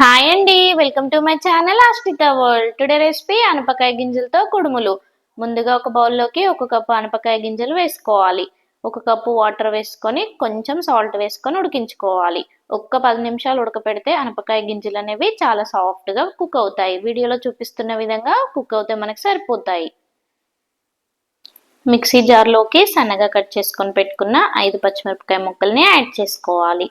Hi అండి welcome to my channel Astitha world. Today recipe అనపకాయ గింజలతో కుడుములు. ముందుగా ఒక బౌల్లోకి ఒక కప్పు అనపకాయ గింజలు వేసుకోవాలి. ఒక కప్పు వాటర్ వేసుకొని కొంచెం సాల్ట్ వేసుకొని ఉడికించుకోవాలి. ఒక్క పది నిమిషాలు ఉడకపెడితే అనపకాయ గింజలు అనేవి చాలా సాఫ్ట్గా కుక్ అవుతాయి. వీడియోలో చూపిస్తున్న విధంగా కుక్ అవుతే మనకు సరిపోతాయి. మిక్సీ జార్లోకి సన్నగా కట్ చేసుకొని పెట్టుకున్న ఐదు పచ్చిమిరపకాయ ముక్కల్ని యాడ్ చేసుకోవాలి.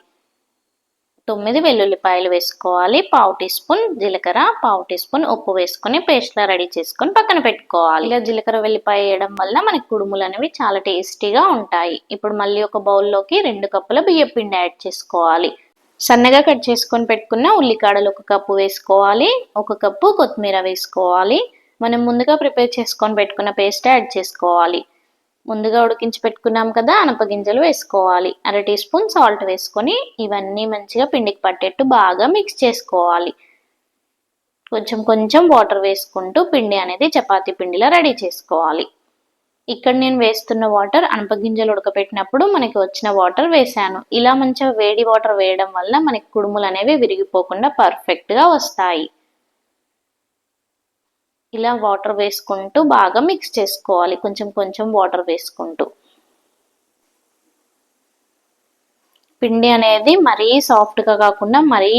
తొమ్మిది వెల్లుల్లిపాయలు వేసుకోవాలి. పావు టీ స్పూన్ జీలకర్ర పావు టీ స్పూన్ ఉప్పు వేసుకొని పేస్ట్లా రెడీ చేసుకొని పక్కన పెట్టుకోవాలి. ఇలా జీలకర్ర వెల్లిపాయ వేయడం వల్ల మనకి కుడుములు అనేవి చాలా టేస్టీగా ఉంటాయి. ఇప్పుడు మళ్ళీ ఒక బౌల్లోకి రెండు కప్పుల బియ్యం పిండి యాడ్ చేసుకోవాలి. సన్నగా కట్ చేసుకొని పెట్టుకున్న ఉల్లికాడలు ఒక కప్పు వేసుకోవాలి. ఒక కప్పు కొత్తిమీర వేసుకోవాలి. మనం ముందుగా ప్రిపేర్ చేసుకొని పెట్టుకున్న పేస్ట్ యాడ్ చేసుకోవాలి. ముందుగా ఉడికించి పెట్టుకున్నాం కదా అనపగింజలు వేసుకోవాలి. అర టీ స్పూన్ సాల్ట్ వేసుకొని ఇవన్నీ మంచిగా పిండికి పట్టేట్టు బాగా మిక్స్ చేసుకోవాలి. కొంచెం కొంచెం వాటర్ వేసుకుంటూ పిండి అనేది చపాతీ పిండిలా రెడీ చేసుకోవాలి. ఇక్కడ నేను వేస్తున్న వాటర్ అనపగింజలు ఉడకపెట్టినప్పుడు మనకి వచ్చిన వాటర్ వేసాను. ఇలా మంచిగా వేడి వాటర్ వేయడం వల్ల మనకి కుడుములు అనేవి విరిగిపోకుండా పర్ఫెక్ట్గా వస్తాయి. ఇలా వాటర్ వేసుకుంటూ బాగా మిక్స్ చేసుకోవాలి. కొంచెం కొంచెం వాటర్ వేసుకుంటూ. పిండి అనేది మరీ సాఫ్ట్గా కాకుండా మరీ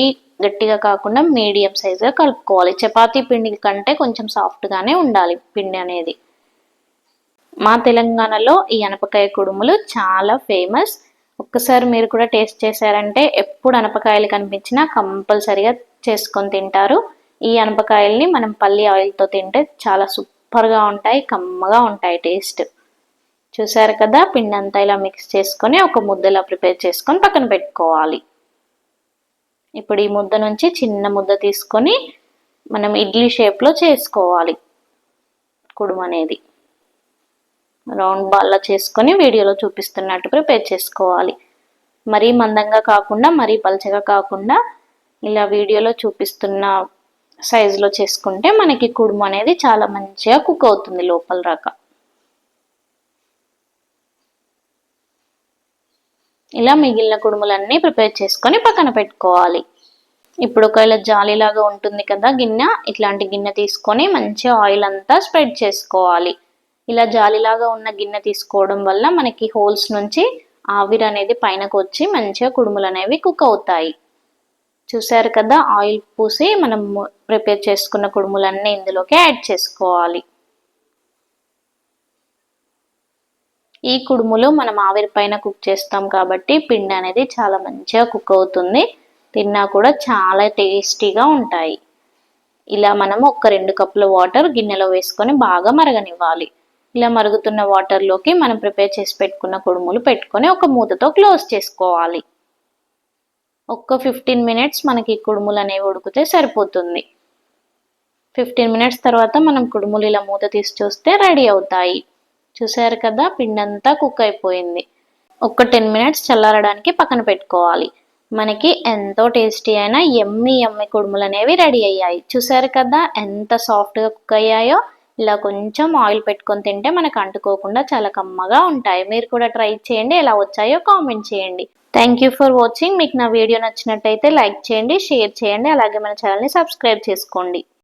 గట్టిగా కాకుండా మీడియం సైజుగా కలుపుకోవాలి. చపాతీ పిండి కంటే కొంచెం సాఫ్ట్గానే ఉండాలి పిండి అనేది. మా తెలంగాణలో ఈ అనపకాయ కుడుములు చాలా ఫేమస్ ఒక్కసారి మీరు కూడా టేస్ట్ చేశారంటే ఎప్పుడు అనపకాయలు కనిపించినా కంపల్సరిగా చేసుకొని తింటారు. ఈ అనపకాయల్ని మనం పల్లి ఆయిల్తో తింటే చాలా సూపర్గా ఉంటాయి కమ్మగా ఉంటాయి టేస్ట్. చూసారు కదా? పిండి అంతా ఇలా మిక్స్ చేసుకొని ఒక ముద్దలా ప్రిపేర్ చేసుకొని పక్కన పెట్టుకోవాలి. ఇప్పుడు ఈ ముద్ద నుంచి చిన్న ముద్ద తీసుకొని మనం ఇడ్లీ షేప్లో చేసుకోవాలి. కుడుము అనేది. రౌండ్ బాల్లా చేసుకొని వీడియోలో చూపిస్తున్నట్టు ప్రిపేర్ చేసుకోవాలి. మరీ మందంగా కాకుండా మరీ పలచగా కాకుండా ఇలా వీడియోలో చూపిస్తున్న సైజులో చేసుకుంటే మనకి కుడుము అనేది చాలా మంచిగా కుక్ అవుతుంది లోపల రాక ఇలా మిగిలిన కుడుములన్నీ ప్రిపేర్ చేసుకొని పక్కన పెట్టుకోవాలి. ఇప్పుడు ఒకవేళ జాలీలాగా ఉంటుంది కదా గిన్నె ఇట్లాంటి గిన్నె తీసుకొని మంచిగా ఆయిల్ అంతా స్ప్రెడ్ చేసుకోవాలి. ఇలా జాలీలాగా ఉన్న గిన్నె తీసుకోవడం వల్ల మనకి హోల్స్ నుంచి ఆవిరి అనేది పైనకు వచ్చి మంచిగా కుడుములు అనేవి కుక్ అవుతాయి. చూసారు కదా ఆయిల్ పూసి మనం ప్రిపేర్ చేసుకున్న కుడుములన్నీ ఇందులోకి యాడ్ చేసుకోవాలి. ఈ కుడుములు మనం ఆవిరి పైన కుక్ చేస్తాం కాబట్టి పిండి అనేది చాలా మంచిగా కుక్ అవుతుంది. తిన్నా కూడా చాలా టేస్టీగా ఉంటాయి. ఇలా మనం ఒక రెండు కప్పుల వాటర్ గిన్నెలో వేసుకొని బాగా మరగనివ్వాలి. ఇలా మరుగుతున్న వాటర్లోకి మనం ప్రిపేర్ చేసి పెట్టుకున్న కుడుములు పెట్టుకొని ఒక మూతతో క్లోజ్ చేసుకోవాలి. ఒక్క ఫిఫ్టీన్ మినిట్స్ మనకి కుడుములు అనేవి ఉడికితే సరిపోతుంది. ఫిఫ్టీన్ మినిట్స్ తర్వాత మనం కుడుములు ఇలా మూత తీసి చూస్తే రెడీ అవుతాయి. చూసారు కదా పిండి అంతా కుక్ అయిపోయింది. ఒక టెన్ మినిట్స్ చల్లారడానికి పక్కన పెట్టుకోవాలి. మనకి ఎంతో టేస్టీ అయిన ఎమ్మి ఎమ్మి కుడుములు అనేవి రెడీ అయ్యాయి. చూసారు కదా ఎంత సాఫ్ట్గా కుక్ అయ్యాయో? ఇలా కొంచెం ఆయిల్ పెట్టుకొని తింటే మనకు అంటుకోకుండా చాలా కమ్మగా ఉంటాయి. మీరు కూడా ట్రై చేయండి ఎలా వచ్చాయో కామెంట్ చేయండి. థ్యాంక్ యూ ఫర్ వాచింగ్ మీకు నా వీడియో నచ్చినట్టయితే లైక్ చేయండి షేర్ చేయండి అలాగే మన ఛానల్ని సబ్స్క్రైబ్ చేసుకోండి.